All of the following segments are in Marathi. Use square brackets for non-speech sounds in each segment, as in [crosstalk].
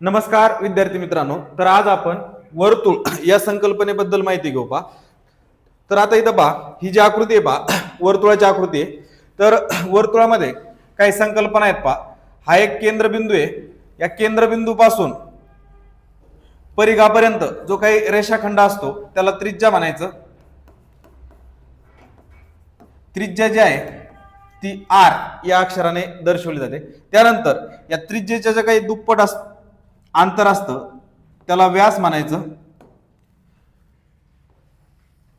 नमस्कार विद्यार्थी मित्रांनो. तर आज आपण वर्तुळ या संकल्पनेबद्दल माहिती घेऊ पा तर आता इथं पहा ही जी आकृती आहे पहा वर्तुळाची आकृती आहे. तर वर्तुळामध्ये काही संकल्पना आहेत पहा. हा एक केंद्रबिंदू आहे. या केंद्रबिंदूपासून परिघापर्यंत जो काही रेषाखंड असतो त्याला त्रिज्या म्हणायचं. त्रिज्या जी आहे ती आर या अक्षराने दर्शवली जाते. त्यानंतर या त्रिज्येच्या ज्या काही दुप्पट असतात अंतर असतं त्याला व्यास म्हणायचं.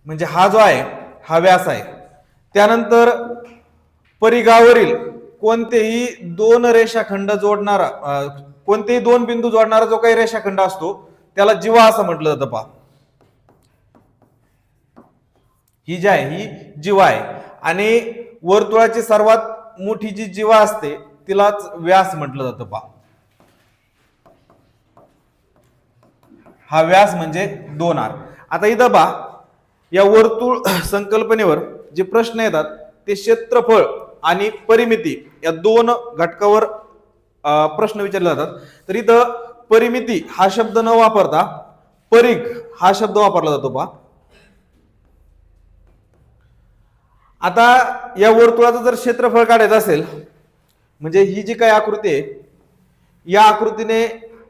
म्हणजे हा जो आहे हा व्यास आहे. त्यानंतर परिघावरील कोणतेही दोन रेषाखंड जोडणारा कोणतेही दोन बिंदू जोडणारा जो काही रेषाखंड असतो त्याला जीवा असं म्हटलं जातं पहा. ही जी आहे ही जीवा आहे. आणि वर्तुळाची सर्वात मोठी जी जीवा असते तिलाच व्यास म्हटलं जातं पहा. हा व्यास म्हणजे दोन आर. आता इथं पहा या वर्तुळ [clears throat] संकल्पनेवर जे प्रश्न येतात ते क्षेत्रफळ आणि परिमिती या दोन घटकावर प्रश्न विचारले जातात. तर इथं परिमिती हा शब्द न वापरता परिघ हा शब्द वापरला जातो पहा. आता या वर्तुळाचं जर क्षेत्रफळ काढायचं असेल म्हणजे ही जी काही आकृती आहे या आकृतीने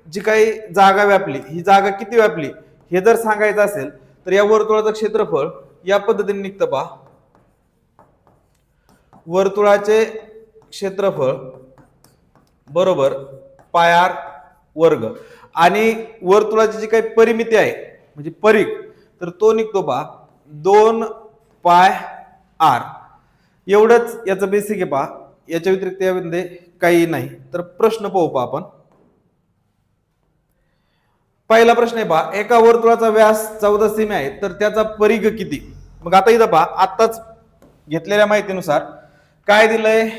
जी काही जागा व्यापली ही जागा किती व्यापली हे जर सांगायचं असेल तर या वर्तुळाचं क्षेत्रफळ या पद्धतीने निघतं पहा. वर्तुळाचे क्षेत्रफळ बरोबर पायार वर्ग. आणि वर्तुळाची जी काही परिमिती आहे म्हणजे परीख तर तो निघतो पहा दोन पाय आर. एवढंच याचं बेसिक आहे पहा. याच्या व्यतिरिक्त यामध्ये काही नाही. तर प्रश्न पाहू पहा आपण. पहिला प्रश्न आहे पहा एका वर्तुळाचा व्यास चौदा सेमी आहे तर त्याचा परिघ किती? मग आता इथं पहा आत्ताच घेतलेल्या माहितीनुसार काय दिलंय?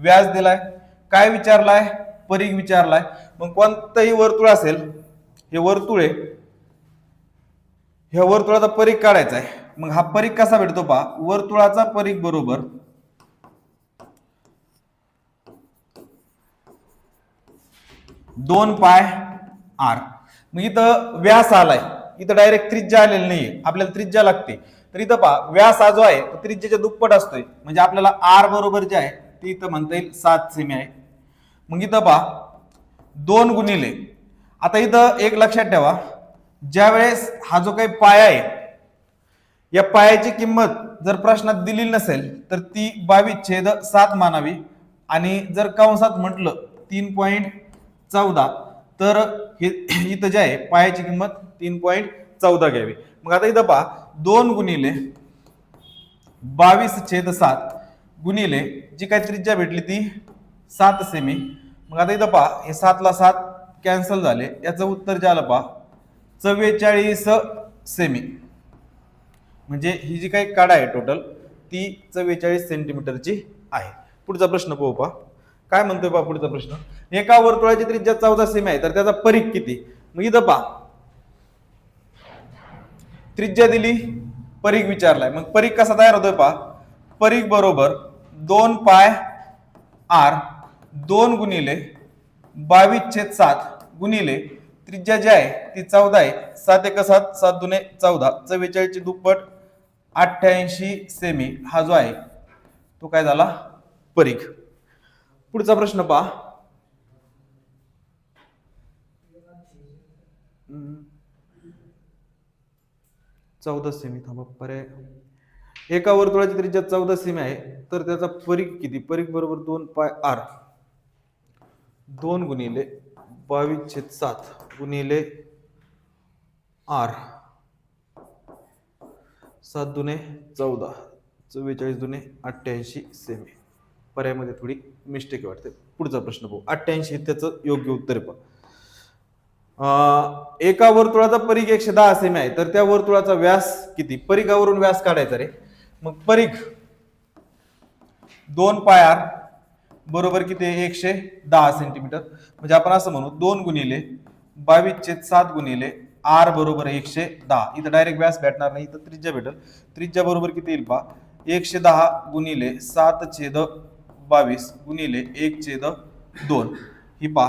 व्यास दिलाय. काय विचारलाय? परिघ विचारलाय. मग कोणतंही वर्तुळ असेल हे वर्तुळ आहे. ह्या वर्तुळाचा परिघ काढायचा आहे. मग हा परीघ कसा भेटतो पहा? वर्तुळाचा परीघ बरोबर दोन पाय आर. मग इथं व्यास आलाय. इथं डायरेक्ट त्रिज्या आलेली नाही आपल्याला त्रिज्या लागते. तर इथं पहा व्यास हा जो आहे तो त्रिज्याच्या दुप्पट असतोय. म्हणजे आपल्याला आर बरोबर जे आहे ते इथं म्हणता येईल सात सेमी आहे. मग इथं पहा दोन गुणिले. आता इथं एक लक्षात ठेवा. ज्या वेळेस हा जो काही पाया आहे या पायाची किंमत जर प्रश्नात दिली नसेल तर ती बावीस छेद सात मानावी. आणि जर कंसात म्हटलं तीन पॉईंट चौदा. तर हे [clears throat] इथं जे आहे पायाची किंमत तीन पॉईंट चौदा घ्यावी. मग आता इथं पहा दोन गुणिले बावीस छेद सात गुणिले जी काही त्रिज्या भेटली ती सात सेमी मग आता इथं पहा हे सातला सात कॅन्सल झाले. याचं उत्तर जे आलं पहा चव्वेचाळीस सेमी म्हणजे ही जी काही काडा आहे टोटल ती चव्वेचाळीस सेंटीमीटरची आहे. पुढचा प्रश्न पाहू पहा. काय म्हणतोय पहा पुढचा प्रश्न? एका वर्तुळाची त्रिज्या चौदा सेमी आहे तर त्याचा परीख किती? मग इथं पहा. त्रिज्या दिली परीख विचारलाय. मग परीख कसा तयार होतोय पहा. परीख बरोबर दोन पाय आर दोन गुणिले बावीस छेद सात गुणिले त्रिज्या जी आहे ती चौदा आहे. सात एक सात सात दुने चौदा. चव्वेचाळीसची दुप्पट अठ्ठ्याऐंशी सेमी हा जो आहे तो काय झाला? परीख पुढचा प्रश्न पहा. चौदा सेमी थांबा पर्याय एका वर्तुळाची त्रिज्या चौदा सेमी आहे तर त्याचा परीख किती? परीख बरोबर दोन पाय आर. दोन गुणिले बावीस छेद सात गुणिले आर. सात दुने चौदा चव्वेचाळीस दुने अठ्ठ्याऐंशी सेमी पर्यायामध्ये थोडी मिस्टेक वाटते. पुढचा प्रश्न पाहू. अठ्ठ्याऐंशी त्याचं योग्य उत्तर आहे पहा एका वर्तुळाचा परीघ एकशे दहा सेमी आहे. तर त्या वर्तुळाचा व्यास किती? परीघावरून व्यास काढायचा रे. मग परीघ. दोन पायार बरोबर किती आहे? एकशे दहा सेंटीमीटर. म्हणजे आपण असं म्हणू दोन गुणिले बावीस छेद सात गुणिले आर बरोबर एकशे दहा. इथं डायरेक्ट व्यास भेटणार नाही इथं त्रिज्या भेटल. त्रिज्या बरोबर किती येईल पा एकशे दहा गुणिले सात छेद बावीस गुणिले एक छेद दोन. ही पा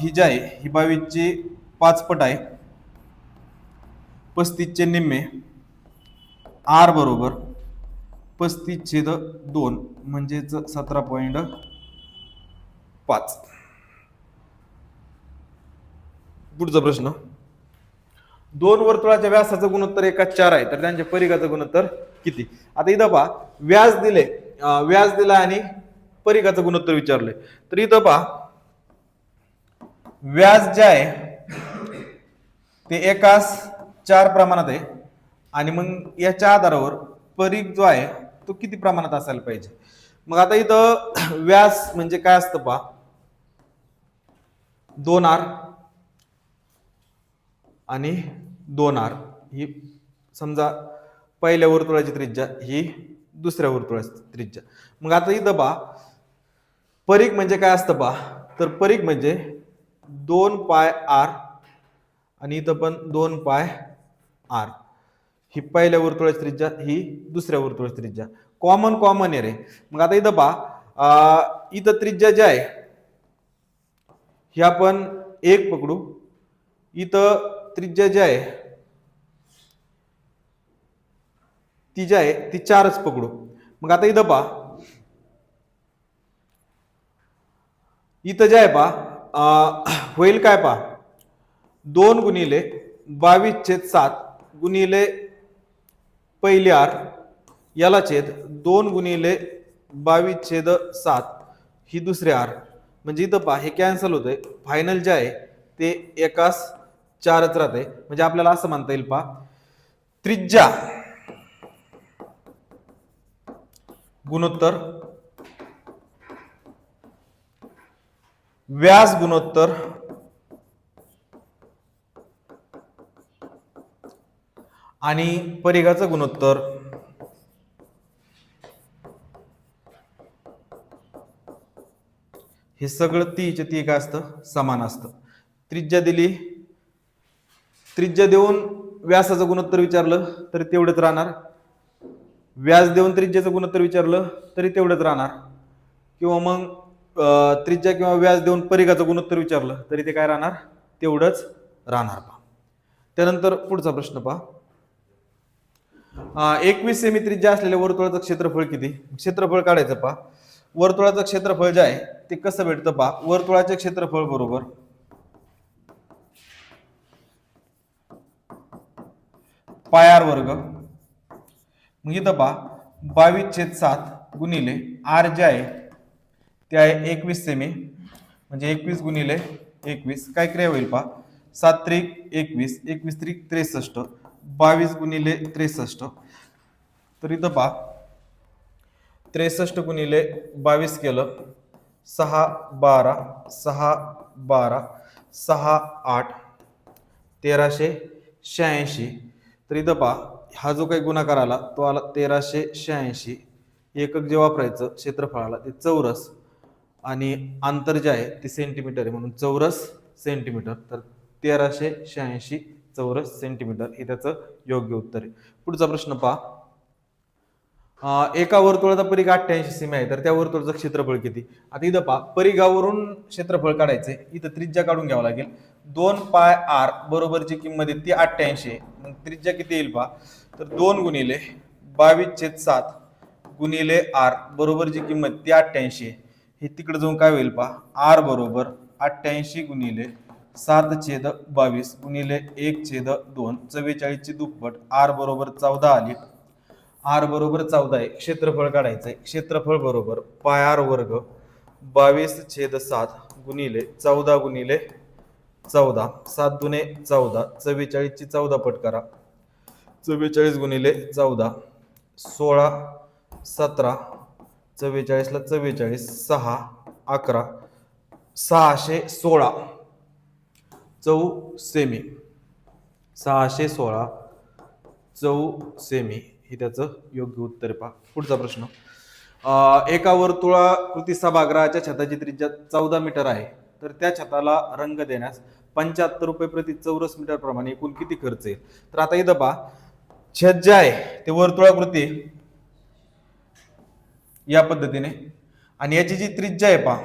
ही जी आहे ही बावीसची पाच पट आहे. पस्तीसचे निम्मे आर बरोबर. पस्तीस छेद दोन म्हणजेच सतरा पॉईंट पाच. पुढचा प्रश्न. दोन वर्तुळाच्या व्यासाचं गुणोत्तर एका चार आहे तर त्यांच्या परिघाचं गुणोत्तर किती? आता इथं पहा व्याज दिले व्याज दिला आणि परिघाचं गुणोत्तर विचारलंय. तर इथं पहा व्याज जे आहे ते एकास चार प्रमाणात आहे. आणि मग याच्या आधारावर परीख जो आहे तो किती प्रमाणात असायला पाहिजे? मग आता इथं व्यास म्हणजे काय असतं पहा. दोन आर आणि दोन आर. ही समजा पहिल्या वर्तुळाची त्रिज्या ही दुसऱ्या वर्तुळाची त्रिज्या. मग आता इथं पा परीख म्हणजे काय असतं पहा. तर परीख म्हणजे दोन पाय आर आणि इथं पण दोन पाय आर. ही पहिल्या वर्तुळाची त्रिज्या ही दुसऱ्या वर्तुळाची त्रिज्या. कॉमन कॉमन आहे रे. मग आता इथं पहा अं, इथं त्रिज्या जी आहे ही आपण एक पकडू. इथं त्रिज्या जी आहे ती जी आहे ती चारच पकडू. मग आता इथं पहा. इथं जे आहे पहा होईल काय पहा? दोन गुणिले बावीस छेद सात गुणिले पहिले आर याला छेद दोन गुणिले बावीस छेद सात ही दुसरे आर. म्हणजे इथं पहा हे कॅन्सल होतंय. फायनल जे आहे ते एकास चारच राहते म्हणजे आपल्याला असं म्हणता येईल पहा. त्रिज्या गुणोत्तर व्यास गुणोत्तर. आणि परिघाचं गुणोत्तर. हे सगळं तीच्या ती काय असतं समान असतं. त्रिज्या दिली. त्रिज्या देऊन व्यासाचं गुणोत्तर विचारलं तरी तेवढंच राहणार. व्यास देऊन त्रिज्याचं गुणोत्तर विचारलं तरी तेवढंच राहणार. किंवा मग त्रिज्या किंवा व्याज देऊन परिघाचं गुणोत्तर विचारलं तरी ते काय राहणार? तेवढंच राहणार पहा. त्यानंतर पुढचा प्रश्न पहा. एकवीस सेमी त्रिज्या असलेल्या वर्तुळाचं क्षेत्रफळ किती? क्षेत्रफळ काढायचं पहा. वर्तुळाचं क्षेत्रफळ जे आहे ते कसं भेटतं पहा? वर्तुळाचे क्षेत्रफळ बरोबर. पायार वर्ग. मग इथं पहा. बावीस छेद सात गुणिले आर जे आहे ते आहे एकवीस सेमी म्हणजे एकवीस गुणिले एकवीस काय क्रिया होईल पहा? सात त्रिक एकवीस एकवीस त्रिक त्रेसष्ट बावीस गुणिले त्रेसष्ट. तर इथं पहा त्रेसष्ट गुणिले बावीस केलं सहा बारा सहा बारा सहा आठ तेराशे शहाऐंशी. तर इथं पहा हा जो काही गुणाकार आला तो आला तेराशे शहाऐंशी. एकक जे वापरायचं क्षेत्रफळाला ते चौरस. आणि अंतर जे आहे ते सेंटीमीटर आहे. म्हणून चौरस सेंटीमीटर तर तेराशे शहाऐंशी चौरस सेंटीमीटर हे त्याचं योग्य उत्तर आहे. पुढचा प्रश्न पहा. एका वर्तुळाचा परिघ अठ्ठ्याऐंशी सीमा आहे. तर त्या वर्तुळाचं क्षेत्रफळ किती? आता इथं पहा. परिघावरून क्षेत्रफळ काढायचंय इथं त्रिज्या काढून घ्यावं लागेल. दोन पाय आर बरोबरची किंमत आहे ती अठ्ठ्याऐंशी आहे. मग त्रिज्या किती येईल पहा? तर दोन गुणिले बावीस छेद सात गुणिले आर बरोबरची किंमत ती अठ्ठ्याऐंशी आहे. हे तिकडे जाऊन काय होईल पहा? आर बरोबर अठ्ठ्याऐंशी गुणिले सात छेद बावीस गुणिले एक छेद दोन चव्वेचाळीसची दुप्पट. आर बरोबर चौदा आली. आर बरोबर चौदा आहे. क्षेत्रफळ काढायचं आहे क्षेत्रफळ बरोबर पाय आर वर्ग बावीस छेद सात गुणिले चौदा गुणिले चौदा. सात दुने चौदा. चव्वेचाळीसची चौदा पट करा. चव्वेचाळीस गुणिले चौदा. सोळा सतरा चव्वेचाळीसला चव्वेचाळीस सहा अकरा सहाशे सोळा. चौ सेमी. सहाशे सोळा. चौ सेमी. हे त्याचं योग्य उत्तर पहा. पुढचा प्रश्न. एका वर्तुळा कृती सभागृहाच्या छताची त्रिज्या चौदा मीटर आहे. तर त्या छताला रंग देण्यास पंच्याहत्तर रुपये प्रति चौरस मीटर प्रमाणे एकूण किती खर्च येईल? तर आता इथं पहा. छत जे आहे ते वर्तुळाकृती या पद्धतीने. आणि याची जी त्रिज्या आहे पहा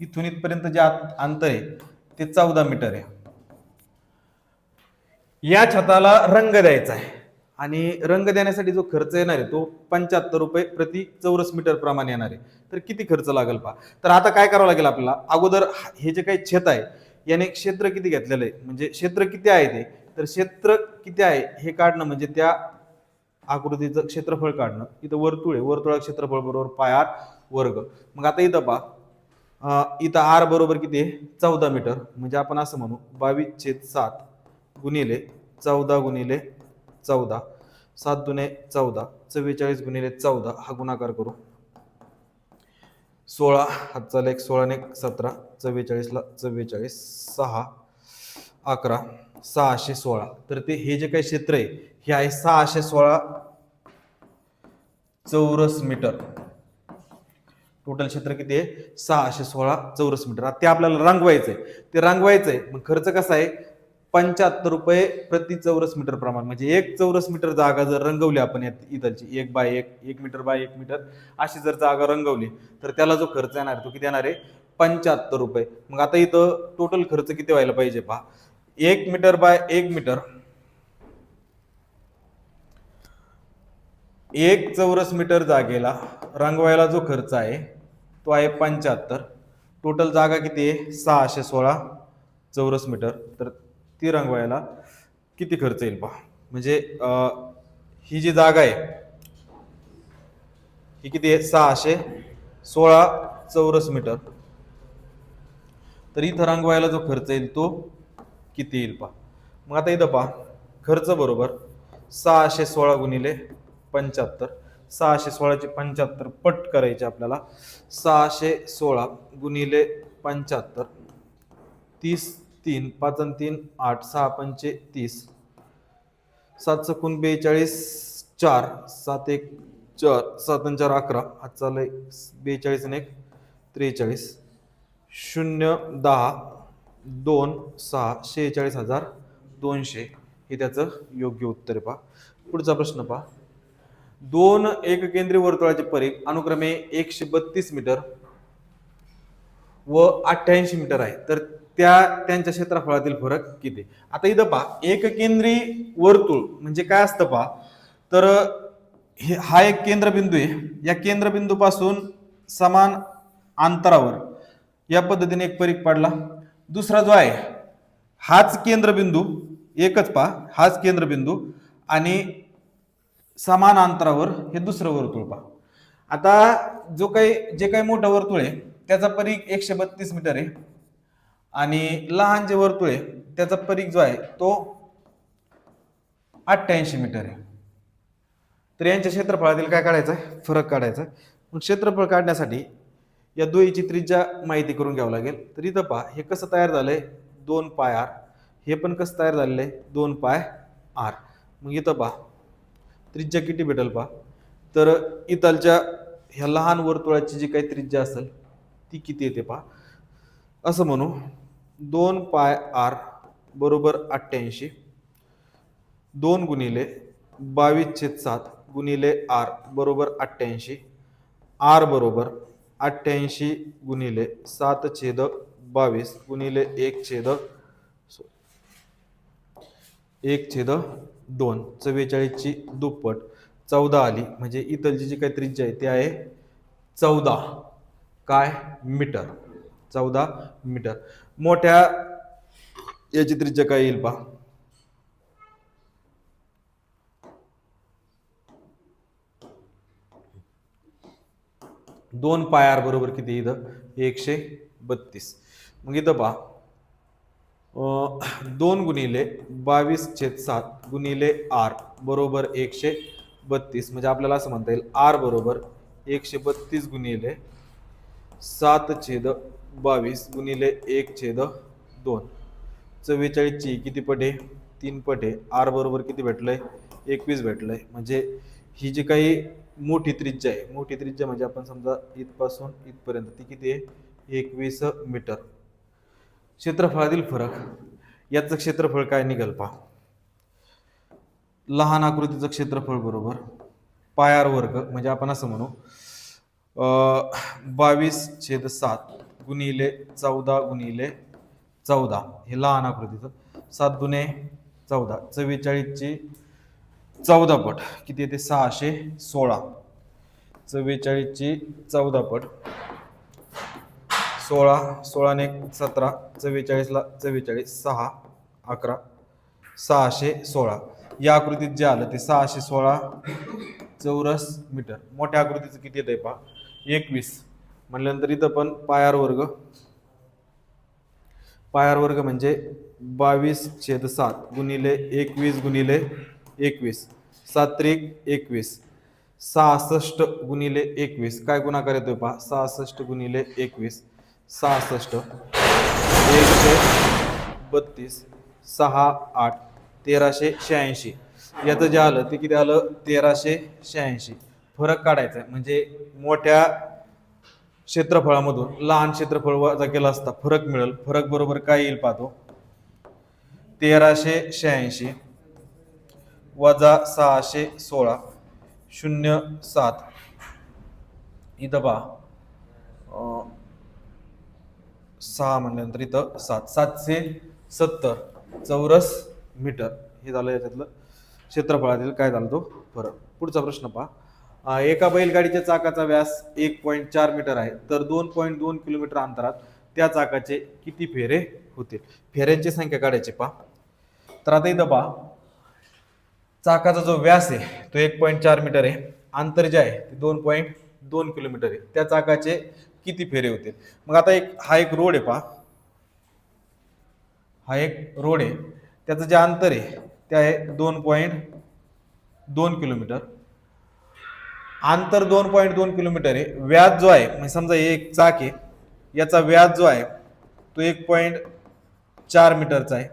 इथून इथपर्यंत जे आत- अंतर आहे ते चौदा मीटर आहे. या छताला रंग द्यायचा आहे. आणि रंग देण्यासाठी जो खर्च येणार आहे तो पंच्याहत्तर रुपये प्रति चौरस मीटर प्रमाणे येणार आहे. तर किती खर्च लागेल पहा. तर आता काय करावं लागेल आपल्याला? अगोदर हे जे काही छत आहे याने क्षेत्र किती घेतलेलं आहे? म्हणजे क्षेत्र किती आहे ते? तर क्षेत्र किती आहे हे काढणं म्हणजे त्या आकृतीचं क्षेत्रफळ काढणं. इथं वर्तुळ आहे. वर्तुळा क्षेत्रफळ बरोबर पाय आर वर्ग. मग आता इथं पहा. इथं आर बरोबर किती आहे? चौदा मीटर. म्हणजे आपण असं म्हणू बावीस छेद सात गुणिले चौदा गुणिले चौदा. सात दुने चौदा. चव्वेचाळीस गुणिले चौदा. हा गुणाकार करू. सोळा. हातचा एक सोळा सतरा. चव्वेचाळीसला चव्वेचाळीस. सहा. अकरा. सहाशे सोळा. तर ते हे जे काही क्षेत्र आहे हे आहे सहाशे सोळा चौरस मीटर. टोटल क्षेत्र किती आहे? सहाशे सोळा चौरस मीटर. आता ते आपल्याला रांगवायचंय. ते रांगवायचंय मग खर्च कसा आहे? पंच्याहत्तर रुपये प्रति चौरस मीटर प्रमाण. म्हणजे एक चौरस मीटर जागा जर रंगवली आपण यात इथलची एक बाय एक एक मीटर बाय एक मीटर अशी जर जागा रंगवली तर त्याला जो खर्च येणार तो किती येणार आहे? पंच्याहत्तर रुपये. मग आता इथं टोटल खर्च किती व्हायला पाहिजे पहा? एक मीटर बाय एक मीटर एक चौरस मीटर जागेला रंगवायला जो खर्च आहे तो आहे पंच्याहत्तर. टोटल जागा किती आहे? सहाशे सोळा चौरस मीटर. तर ती रंगवायला किती खर्च येईल पहा. म्हणजे ही जी जागा आहे ही किती आहे? सहाशे सोळा चौरस मीटर. तर इथं रंगवायला जो खर्च येईल तो किती येईल पहा. मग आता इथं पहा. खर्च बरोबर सहाशे सोळा गुणिले पंच्याहत्तर. सहाशे सोळाचे पंच्याहत्तर पट करायचे आपल्याला. सहाशे सोळा गुणिले पंच्याहत्तर. तीस तीन पाच तीन आठ सहा पंचे तीस. सात सकून बेचाळीस चार. सात एक चार. सात चार अकरा. हात चालय बेचाळीस आणि एक त्रेचाळीस. शून्य दहा दोन सहा शेहेचाळीस हजार दोनशे. हे त्याचं योग्य उत्तर आहे पहा. पुढचा प्रश्न पहा. दोन एककेंद्रीय वर्तुळाचे परिघ अनुक्रमे एकशे बत्तीस मीटर व अठ्ठ्याऐंशी मीटर आहे. तर त्या त्यांच्या क्षेत्रफळातील फरक किती? आता इथं पहा एककेंद्री वर्तुळ म्हणजे काय असतं पहा? तर हे हा एक केंद्रबिंदू आहे. या केंद्रबिंदूपासून समान अंतरावर या पद्धतीने एक परिघ पाडला. दुसरा जो आहे हाच केंद्रबिंदू एकच पहा हाच केंद्रबिंदू आणि समान अंतरावर हे दुसरं वर्तुळ पहा. आता जो काही जे काही मोठं वर्तुळ आहे त्याचा परीघ एकशे बत्तीस मीटर आहे. आणि लहान जे वर्तुळ आहे त्याचा परीघ जो आहे तो अठ्ठ्याऐंशी मीटर आहे. तर यांच्या क्षेत्रफळातील काय काढायचं आहे? फरक काढायचा आहे. मग क्षेत्रफळ काढण्यासाठी या दुईची त्रिज्या माहिती करून घ्यावं लागेल. तर इथं पहा हे कसं तयार झालं आहे दोन पाय आर. हे पण कसं तयार झालेलं आहे? दोन पाय आर. मग इथं पहा त्रिज्या किती भेटेल पहा. तर इतालच्या ह्या लहान वर्तुळाची जी काही त्रिज्या असेल ती किती येते पहा. असं म्हणू दोन पाय आर बरोबर अठ्ठ्याऐंशी दोन गुणिले बावीस छेद सात गुणिले आर बरोबर अठ्ठ्याऐंशी आर बरोबर अठ्ठ्याऐंशी गुणिले सात छेद बावीस गुणिले एक छेद एक छेद दोन चव्वेचाळीसची दुप्पट चौदा आली. म्हणजे इथलची जी काही त्रिज्या आहे ते आहे चौदा. काय? मीटर. चौदा मीटर. मोठ्या याची त्रिज्या काय येईल पहा. दोन पायार बरोबर किती इथं? एकशे बत्तीस. मग इथं पहा. दोन गुणिले बावीस छेद सात गुणिले आर बरोबर एकशे बत्तीस. म्हणजे आपल्याला असं म्हणता येईल आर बरोबर एकशे बत्तीस गुणिले सात छेद बावीस गुणिले एक छेद दोन. चव्वेचाळीसची किती पटे तीन पटे आर बरोबर किती भेटलं आहे एकवीस भेटलं आहे म्हणजे ही जी काही मोठी त्रिज्या आहे मोठी त्रिज्या म्हणजे आपण समजा इथपासून इथपर्यंत ती किती आहे? एकवीस मीटर. क्षेत्रफळातील फरक. याचं क्षेत्रफळ काय निघाल पहा. लहान आकृतीचं क्षेत्रफळ बरोबर. पायार वर्ग म्हणजे आपण असं म्हणू बावीस छेद सात गुणिले चौदा गुणिले चौदा. हे लहान आकृतीचं. सात दुने चौदा. चव्वेचाळीसची चौदा पट. किती येते? सहाशे सोळा. चव्वेचाळीसची चौदा पट. सोळा सोळाने सतरा चव्वेचाळीसला चव्वेचाळीस सहा अकरा सहाशे सोळा. या आकृतीत जे आलं ते सहाशे सोळा चौरस मीटर. मोठ्या आकृतीचं किती येतं आहे पहा? एकवीस. म्हणल्यानंतर इथं पण पायार वर्ग. पायार वर्ग म्हणजे बावीस छेद सात गुणिले एकवीस गुणिले एकवीस. सात त्रिक एकवीस. सहासष्ट गुणिले एकवीस. काय गुणाकार येतोय पहा? सहासष्ट गुणिले एकवीस. सहासष्ट एकशे बत्तीस सहा आठ तेराशे शहाऐंशी. याचं जे आलं ते किती आलं? तेराशे शहाऐंशी. फरक काढायचा आहे. म्हणजे मोठ्या क्षेत्रफळामधून लहान क्षेत्रफळ वजा केला असता फरक मिळेल. फरक बरोबर काय येईल पाहतो? तेराशे शहाऐंशी वजा सहाशे सोळा शून्य सात. इथं पहा. सहा म्हणल्यानंतर इथं सात. सातशे सत्तर चौरस मीटर हे झालं याच्यातलं क्षेत्रफळातील. काय झालं तो? फरक पुढचा प्रश्न पहा. एका बैलगाडीच्या चाकाचा व्यास एक पॉईंट चार मीटर आहे. तर दोन पॉईंट दोन किलोमीटर अंतरात त्या चाकाचे किती फेरे होतील फेऱ्यांची संख्या काढायची पहा. तर आता इथं पहा. चाकाचा जो व्यास आहे तो एक पॉईंट चार मीटर आहे. अंतर जे आहे ते दोन पॉईंट दोन किलोमीटर आहे. त्या चाकाचे किती फेरे होतील मग आता एक हा एक रोड आहे पहा. हा एक रोड आहे. त्याचं जे अंतर आहे ते आहे दोन पॉईंट दोन किलोमीटर. अंतर दोन पॉईंट दोन किलोमीटर आहे. व्याज जो आहे म्हणजे समजा हे एक चाक आहे याचा व्याज जो आहे तो एक पॉईंट चार मीटरचा आहे.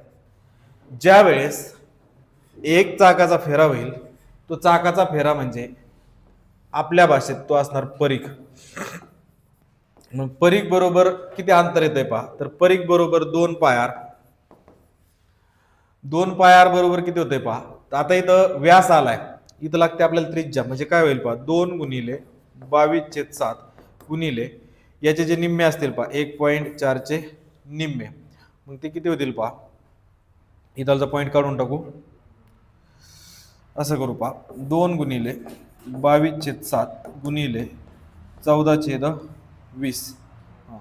ज्या वेळेस एक चाकाचा फेरा होईल तो चाकाचा फेरा म्हणजे आपल्या भाषेत तो असणार परीख मग परीख बरोबर किती अंतर येतंय पहा. तर परीख बरोबर दोन पायार. दोन पायार बरोबर किती होतंय पहा. तर आता इथं व्यास आलाय. इथं लागते आपल्याला त्रिज्या. म्हणजे काय होईल पहा. दोन गुणिले बावीस छेद सात गुणिले याचे जे निम्मे असतील पहा. एक पॉईंट चारचे निम्मे. मग ते किती होतील पहा. इथलचा पॉईंट काढून टाकू. असं करू पहा. दोन गुणिले बावीस छेद सात गुणिले चौदा छेद वीस. हां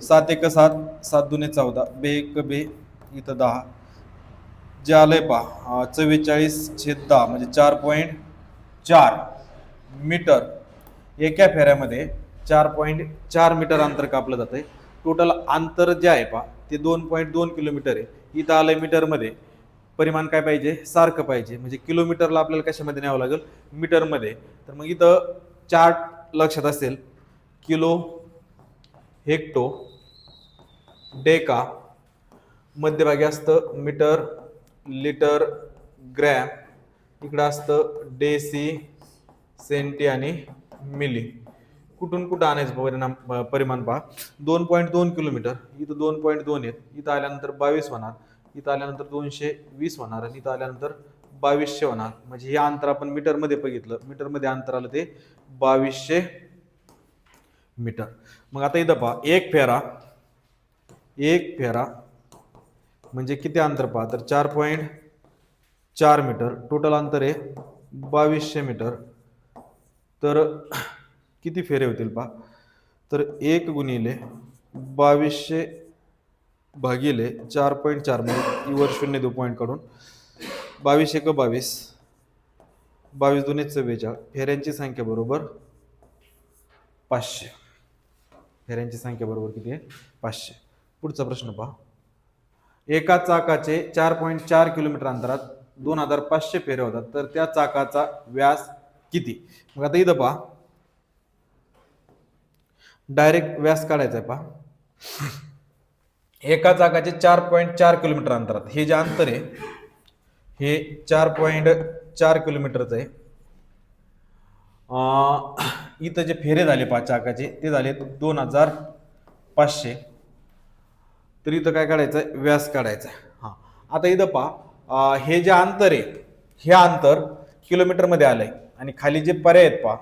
सात एक सात सात दुने चौदा बे एक बे इथं दहा. जे आलं आहे पहा चव्वेचाळीस छेद दहा म्हणजे चार पॉईंट चार मीटर. एका फेऱ्यामध्ये चार पॉईंट चार मीटर अंतर कापलं जातं आहे टोटल अंतर जे आहे पहा ते दोन पॉईंट दोन किलोमीटर आहे. इथं आलं आहे मीटरमध्ये. परिमाण काय पाहिजे? सारखं पाहिजे. म्हणजे किलोमीटरला आपल्याला कशामध्ये न्यावं लागेल? मीटरमध्ये. तर मग इथं चार्ट लक्षात असेल किलो हेक्टो डेका मध्यभागी असतं मीटर लिटर ग्रॅम. इकडं असतं डेसी सेंटी आणि मिली. कुठून कुठं आणायचं परिणाम प- परिमाण पहा. दोन पॉईंट दोन किलोमीटर. इथं दोन पॉईंट दोन आहेत. इथं आल्यानंतर बावीस होणार. इथं आल्यानंतर दोनशे वीस होणार आणि इथं आल्यानंतर बावीसशे होणार. म्हणजे हे अंतर आपण मीटरमध्ये बघितलं. मीटरमध्ये अंतर आलं ते बावीसशे मीटर. मग आता इथं पहा एक फेरा एक फेरा म्हणजे किती अंतर पहा? तर चार पॉईंट चार मीटर. टोटल अंतर आहे बावीसशे मीटर. तर किती फेरे होतील पहा? तर एक गुणिले बावीसशे भागिले चार पॉईंट चार म्हणजे वर शून्य दो पॉईंट काढून. बावीस एक बावीस. बावीस दोन्ही चव्वेचाळ. फेऱ्यांची संख्या बरोबर पाचशे. फेऱ्यांची संख्या बरोबर किती आहे? पाचशे. पुढचा प्रश्न पहा. एका चाकाचे चार पॉईंट चार किलोमीटर अंतरात दोन हजार पाचशे फेरे होतात. तर त्या चाकाचा व्यास किती? मग आता इथं पहा. डायरेक्ट व्यास काढायचा आहे पहा. एका चाकाचे चार पॉईंट चार किलोमीटर अंतरात. हे जे अंतर आहे हे चार पॉईंट चार किलोमीटरचं आहे. इथं जे फेरे झाले पाच चाकाचे ते झाले दोन हजार पाचशे. तर इथं काय काढायचं आहे? व्यास काढायचा आहे. हां. आता इथं पहा हे जे अंतर आहे हे अंतर किलोमीटरमध्ये आलंय. आणि खाली जे पर्याय आहेत पहा.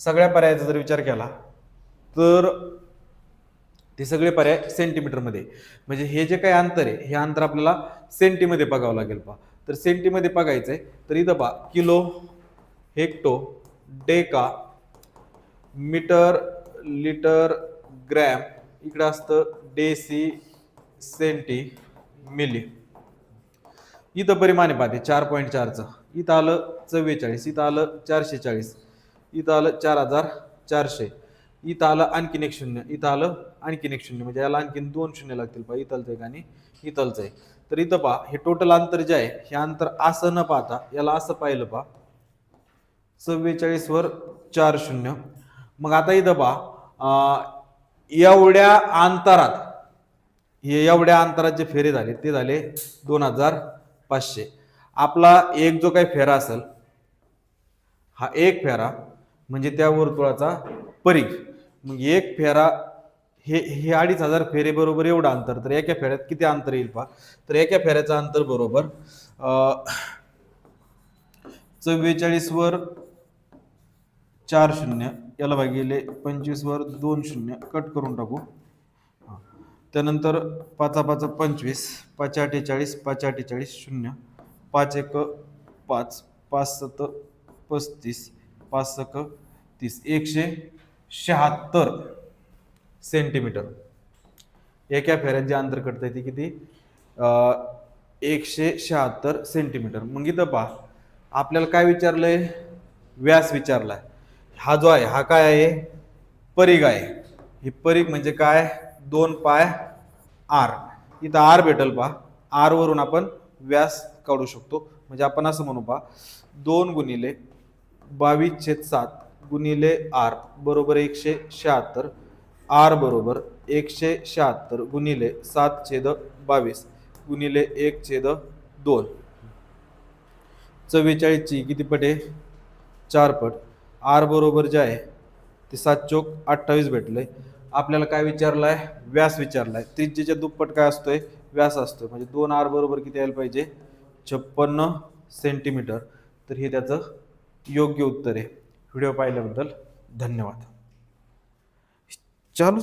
सगळ्या पर्यायाचा जर विचार केला तर ते सगळे पर्याय सेंटीमीटरमध्ये म्हणजे हे जे काही अंतर आहे हे अंतर आपल्याला सेंटीमध्ये बघावं लागेल पहा. तर सेंटीमध्ये बघायचं आहे तर इथं पहा kilo hecto deca metre litre gram. इकडं असतं डेसी सेंटी मिली. इथं परिमाणे पाहते चार पॉईंट चारचं इथं आलं चव्वेचाळीस इथं आलं चारशे चाळीस इथं आलं चार हजार चारशे. इथं आलं आणखीन एक शून्य इथं आलं आणखीन एक शून्य. म्हणजे याला आणखीन दोन शून्य लागतील पहा इथलचं एक आणि इथलचं एक. तर इथं पहा हे टोटल अंतर जे आहे हे अंतर असं न पाहता याला असं पाहिलं पहा. सव्वेचाळीसवर चार शून्य. मग आता इथं पहा एवढ्या अंतरात हे एवढ्या अंतरात जे फेरे झाले ते झाले दोन हजार पाचशे. आपला एक जो काही फेरा असेल हा एक फेरा म्हणजे त्या वर्तुळाचा परीघ. मग एक फेरा हे हे अडीच हजार फेरे बरोबर एवढं अंतर तर एका फेऱ्यात किती अंतर येईल पहा? तर एका फेऱ्याचं अंतर बरोबर चव्वेचाळीसवर चार शून्य याला भागिले पंचवीसवर दोन शून्य कट करून टाकू. त्यानंतर पाचा पाच पंचवीस पाच अठ्ठेचाळीस पाच अठ्ठेचाळीस शून्य पाच एक पाच पाच सत पस्तीस पाच सक तीस एकशे शहात्तर सेंटीमीटर. एका फेऱ्यात जे अंतर कटतंय ते किती? एकशे शहात्तर सेंटीमीटर. मग इथं पहा आपल्याला काय विचारलंय? व्यास विचारलाय. हा जो आहे हा काय आहे? परीघ आहे. हे परीघ म्हणजे काय? दोन पाय आर. इथं आर भेटल पहा. आर वरून आपण व्यास काढू शकतो. म्हणजे आपण असं म्हणू पहा. दोन गुणिले बावीस छेद सात गुणिले आर बरोबर एकशे शहात्तर. आर बरोबर एकशे शहात्तर गुणिले सात छेद बावीस गुणिले एक छेद दोन. चव्वेचाळीसची किती पट आहे? चार पट. आर बरोबर जे आहे ते सात चोक अठ्ठावीस भेटलंय. आपल्याला काय विचारलं आहे व्यास विचारलाय. त्रिज्येच्या दुप्पट काय असतोय? व्यास असतोय. म्हणजे दोन आर बरोबर किती यायला पाहिजे? छप्पन्न सेंटीमीटर. तर हे त्याचं योग्य उत्तर आहे. व्हिडिओ पाहिल्याबद्दल धन्यवाद. चालू